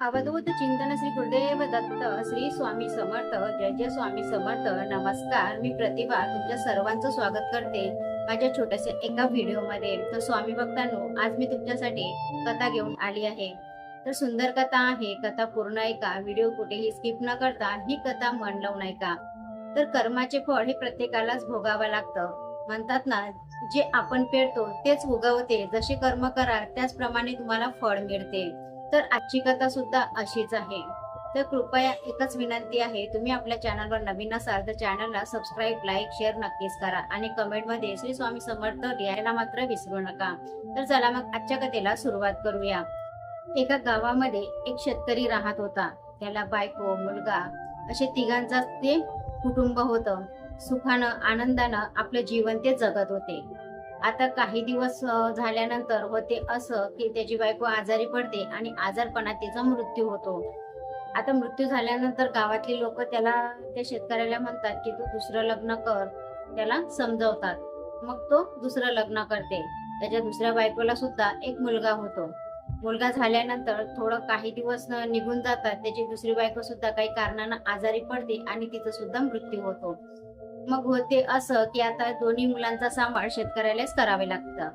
अवधूत चिंतन श्री गुरुदेव दत्त श्री स्वामी समर्थ जय जय स्वामी समर्थ नमस्कार. मी प्रतिभा तुमच्या सर्वांचं स्वागत करते माझ्या छोट्याशा एका व्हिडिओमध्ये. तर स्वामी भक्तांनो आज मी तुमच्यासाठी कथा घेऊन आली आहे. तर सुंदर कथा आहे कथा पूर्ण ऐका व्हिडिओ कुठेही स्किप न करता ही कथा मन लावून ऐका. तर कर्माचे फळ हे प्रत्येकालाच भोगावं लागतं. म्हणतात ना जे आपण पेरतो तेच उगवते. जसे कर्म कराल त्याचप्रमाणे तुम्हाला फळ मिळते. तर आजची कथा सुद्धा अशीच आहे. तर कृपया एकच विनंती आहे तुम्ही आपल्या चॅनलवर नवीन असाल तर चॅनलला सबस्क्राईब लाईक शेअर नक्कीच करा आणि कमेंटमध्ये श्री स्वामी समर्थ लिहायला मात्र विसरू नका. तर चला मग आजच्या कथेला सुरुवात करूया. एका गावामध्ये एक शेतकरी राहत होता. त्याला बायको मुलगा असे तिघांचा ते कुटुंब होतं. सुखानं आनंदानं आपलं जीवन ते जगत होते. आता काही दिवस झाल्यानंतर होते असं की त्याची बायको आजारी पडते आणि आजारपणात तिचा मृत्यू होतो. आता मृत्यू झाल्यानंतर गावातली लोक त्याला त्या शेतकऱ्याला म्हणतात की तू दुसरं लग्न कर. त्याला समजवतात. मग तो दुसरं लग्न करते. त्याच्या दुसऱ्या बायकोला सुद्धा एक मुलगा होतो. मुलगा झाल्यानंतर थोडं काही दिवस निघून जातात. त्याची दुसरी बायको सुद्धा काही कारणानं आजारी पडते आणि तिचा सुद्धा मृत्यू होतो. मग होते असं की आता दोन्ही मुलांचा सांभाळ शेतकऱ्यालाच करावे लागतं.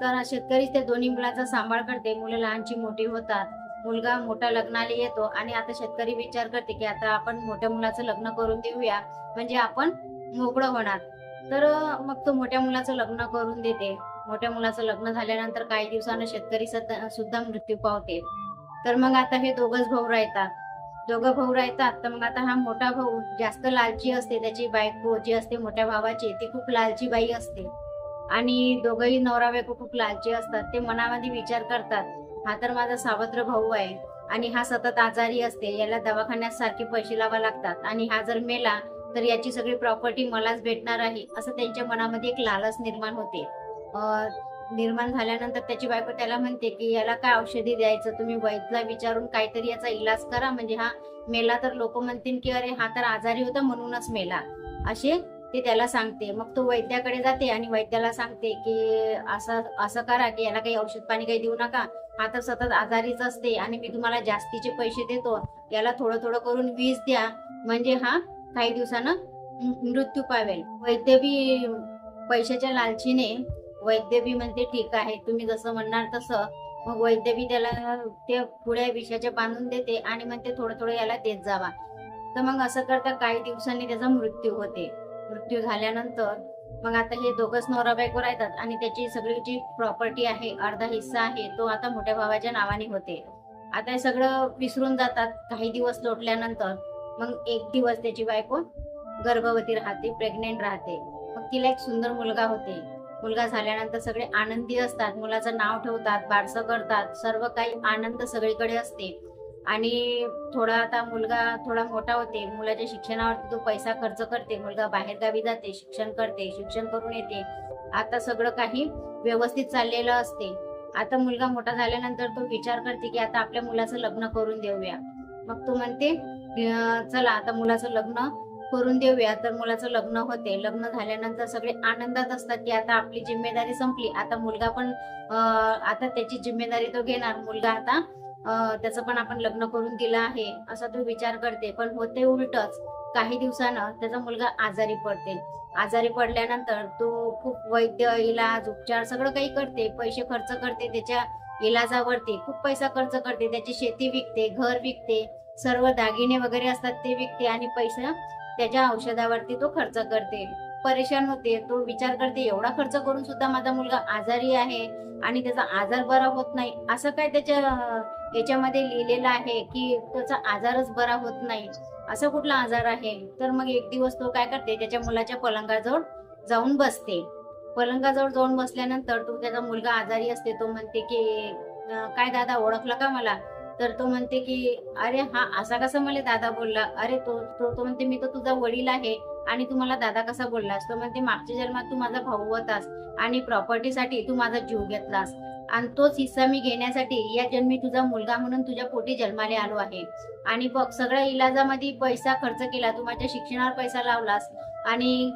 तर शेतकरी त्या दोन्ही मुलांचा सांभाळ करते. मुलं लहानची मोठी होतात. मुलगा मोठा लग्नाला येतो आणि आता शेतकरी विचार करते की आता आपण मोठ्या मुलाचं लग्न करून देऊया. म्हणजे आपण मोकळं होणार. तर मग तो मोठ्या मुलाचं लग्न करून देते. मोठ्या मुलाचं लग्न झाल्यानंतर काही दिवसानं शेतकरी सुद्धा मृत्यू पावते. तर मग आता हे दोघच भाऊ राहतात. दोघं भाऊ राहतात तर मग आता हा मोठा भाऊ जास्त लालची असते त्याची बायको जी असते मोठ्या भावाची ती खूप लालची बाई असते. आणि दोघंही नवरा बायको खूप लालची असतात ते मनामध्ये विचार करतात हा तर माझा सावत्र भाऊ आहे. आणि हा सतत आजारी असते याला दवाखान्यात सारखे पैसे लावा लागतात. आणि हा जर मेला तर याची सगळी प्रॉपर्टी मलाच भेटणार आहे असं त्यांच्या मनामध्ये एक लालच निर्माण होते. निर्माण झाल्यानंतर त्याची बायको त्याला म्हणते की याला काय औषधी द्यायचं? तुम्ही वैद्यला विचारून काहीतरी याचा इलाज करा. म्हणजे हा मेला तर लोक म्हणतील की अरे हा तर आजारी होता म्हणूनच मेला. असे ते त्याला सांगते. मग तो वैद्याकडे जाते आणि वैद्याला सांगते की असं असं करा की याला काही औषध पाणी काही देऊ नका. हा तर सतत आजारीच असते आणि मी तुम्हाला जास्तीचे पैसे देतो. याला थोडं थोडं करून वीज द्या. म्हणजे हा काही दिवसानं मृत्यू पावेल. वैद्य बी पैशाच्या लालचीने वैद्य बी म्हणते ठीक आहे तुम्ही जसं म्हणणार तसं. मग वैद्य बी त्याला ते पुढे विषयाचे बांधून देते आणि म्हणते थोडं थोडं याला देत जावा. तर मग असं करता काही दिवसांनी त्याचा मृत्यू होते. मृत्यू झाल्यानंतर मग आता हे दोघंच नवरा बायको राहतात आणि त्याची सगळी जी प्रॉपर्टी आहे अर्धा हिस्सा आहे तो आता मोठ्या भावाच्या नावाने होते. आता हे सगळं विसरून जातात काही दिवस लोटल्यानंतर. मग एक दिवस त्याची बायको गर्भवती राहते प्रेग्नेंट राहते. मग तिला एक सुंदर मुलगा होते. मुलगा झाल्यानंतर सगळे आनंदी असतात मुलाचं नाव ठेवतात बारसं करतात सर्व काही आनंद सगळीकडे असते. आणि थोडा आता मुलगा थोडा मोठा होते मुलाच्या शिक्षणावरती तो पैसा खर्च करते मुलगा बाहेर गावी जाते शिक्षण करते शिक्षण करून येते. आता सगळं काही व्यवस्थित चाललेलं असते. आता मुलगा मोठा झाल्यानंतर तो विचार करते की आता आपल्या मुलाचं लग्न करून देऊया. मग तो म्हणते चला आता मुलाचं लग्न करून देऊया. तर मुलाचं लग्न होते. लग्न झाल्यानंतर सगळे आनंदात असतात की आता आपली जिम्मेदारी संपली. आता मुलगा पण आता त्याची जिम्मेदारी तो घेणार. मुलगा आता त्याचं पण आपण लग्न करून दिलं आहे असा तो विचार करते. पण होते उलटच. काही दिवसानं त्याचा मुलगा आजारी पडते. आजारी पडल्यानंतर तो खूप वैद्य इलाज उपचार सगळं काही करते. पैसे खर्च करते त्याच्या इलाजावरती. खूप पैसा खर्च करते. त्याची शेती विकते घर विकते. सर्व दागिने वगैरे असतात ते विकते आणि पैसा त्याच्या औषधावरती तो खर्च करते. परेशान होते. तो विचार करते एवढा खर्च करून सुद्धा माझा मुलगा आजारी आहे आणि त्याचा आजार बरा होत नाही. असं काय त्याच्या याच्यामध्ये लिहिलेलं आहे की त्याचा आजारच बरा होत नाही. असा कुठला आजार आहे? तर मग एक दिवस तो काय करते? त्याच्या मुलाच्या पलंगाजवळ जाऊन बसते. पलंगाजवळ जाऊन बसल्यानंतर तो त्याचा मुलगा आजारी असते. तो म्हणते की काय दादा ओळखला का मला? तर तो म्हणते की अरे हा असा कसा मला दादा बोलला? अरे तो तो तो म्हणते मी तर तुझा वडील आहे आणि तू मला दादा कसा बोललास? तो म्हणते मागच्या जन्मात तू माझा भाऊ होतास आणि प्रॉपर्टीसाठी तू माझा जीव घेतलास. आणि तोच हिस्सा मी घेण्यासाठी या जन्मी तुझा मुलगा म्हणून तुझ्या पोटी जन्माला आलो आहे. आणि बघ सगळ्या इलाजामध्ये पैसा खर्च केला तू माझ्या शिक्षणावर पैसा लावलास आणि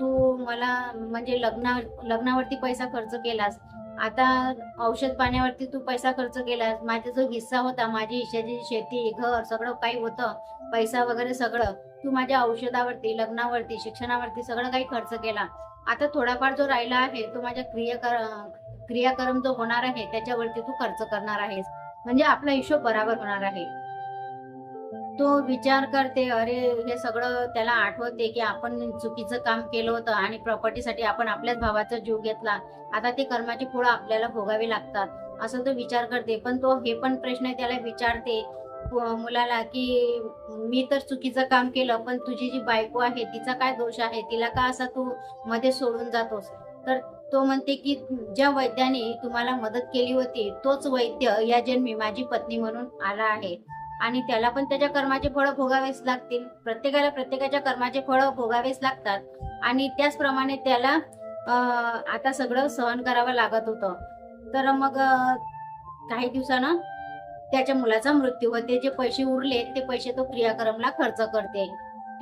तू मला म्हणजे लग्ना लग्नावरती पैसा खर्च केलास. आता औषध पाण्यावरती तू पैसा खर्च केलास माझा जो हिस्सा होता माझी हिश्याची शेती घर सगळं काही होतं पैसा वगैरे सगळं तू माझ्या औषधावरती लग्नावरती शिक्षणावरती सगळं काही खर्च केला. आता थोडाफार जो राहिला आहे तो माझ्या क्रियाकर क्रियाक्रम जो होणार आहे त्याच्यावरती तू खर्च करणार आहेस. म्हणजे आपला हिशोब बराबर होणार आहे. तो विचार करते अरे हे सगळं त्याला आठवते की आपण चुकीचं काम केलं होतं आणि प्रॉपर्टीसाठी आपण आपल्याच भावाचा जीव घेतला. आता ते कर्माची फळं आपल्याला भोगावी लागतात. असं तो विचार करते. पण तो हे पण प्रश्न त्याला विचारते मुलाला की मी तर चुकीचं काम केलं पण तुझी जी बायको आहे तिचा काय दोष आहे? तिला का असा तू मध्ये सोडून जातोस? तर तो म्हणते की ज्या वैद्याने तुम्हाला मदत केली होती तोच वैद्य या जन्मी माझी पत्नी म्हणून आला आहे. आणि त्याला पण त्याच्या कर्माचे फळं भोगावेच लागतील. प्रत्येकाला प्रत्येकाच्या कर्माचे फळं भोगावेच लागतात. आणि त्याचप्रमाणे त्याला आता सगळं सहन करावं लागत होतं. तर मग काही दिवसानं त्याच्या मुलाचा मृत्यू होते जे पैसे उरले ते पैसे तो क्रियाक्रमला खर्च करते.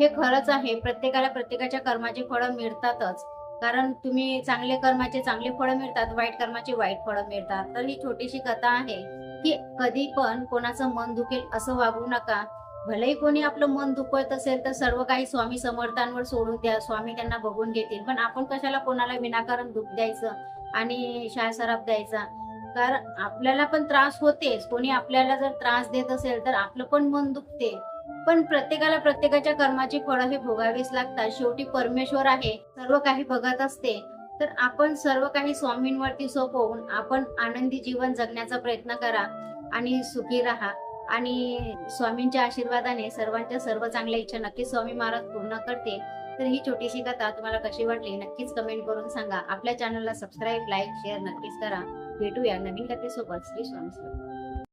हे खरंच आहे. प्रत्येकाला प्रत्येकाच्या कर्माचे फळं मिळतातच. कारण तुम्ही चांगले कर्माचे चांगले फळं मिळतात वाईट कर्माचे वाईट फळं मिळतात. तर ही छोटीशी कथा आहे. की कधी पण कोणाचं मन दुखेल असं वागू नका. भलेही कोणी आपलं मन दुखवत असेल तर सर्व काही स्वामी समर्थांवर सोडून द्या स्वामी त्यांना बघून घेतील. पण आपण कशाला कोणाला विनाकारण दुःख द्यायचं आणि शाळ सराप द्यायचा? कारण आपल्याला पण त्रास होतेच. कोणी आपल्याला जर त्रास देत असेल तर आपलं पण मन दुखते. पण प्रत्येकाला प्रत्येकाच्या कर्माची फळं हे भोगावीच लागतात. शेवटी परमेश्वर आहे सर्व काही बघत असते. तर आपण सर्व काही स्वामींवरती सोपवून आपण आनंदी जीवन जगण्याचा प्रयत्न करा आणि सुखी राहा. आणि स्वामींच्या आशीर्वादाने सर्वांच्या सर्व चांगल्या इच्छा नक्की स्वामी महाराज पूर्ण करते तर ही छोटीशी कथा तुम्हाला कशी वाटली नक्कीच कमेंट करून सांगा. आपल्या चॅनलला सबस्क्राईब लाईक शेअर नक्कीच करा. भेटूया नवीन कथेसोबत. श्री स्वामी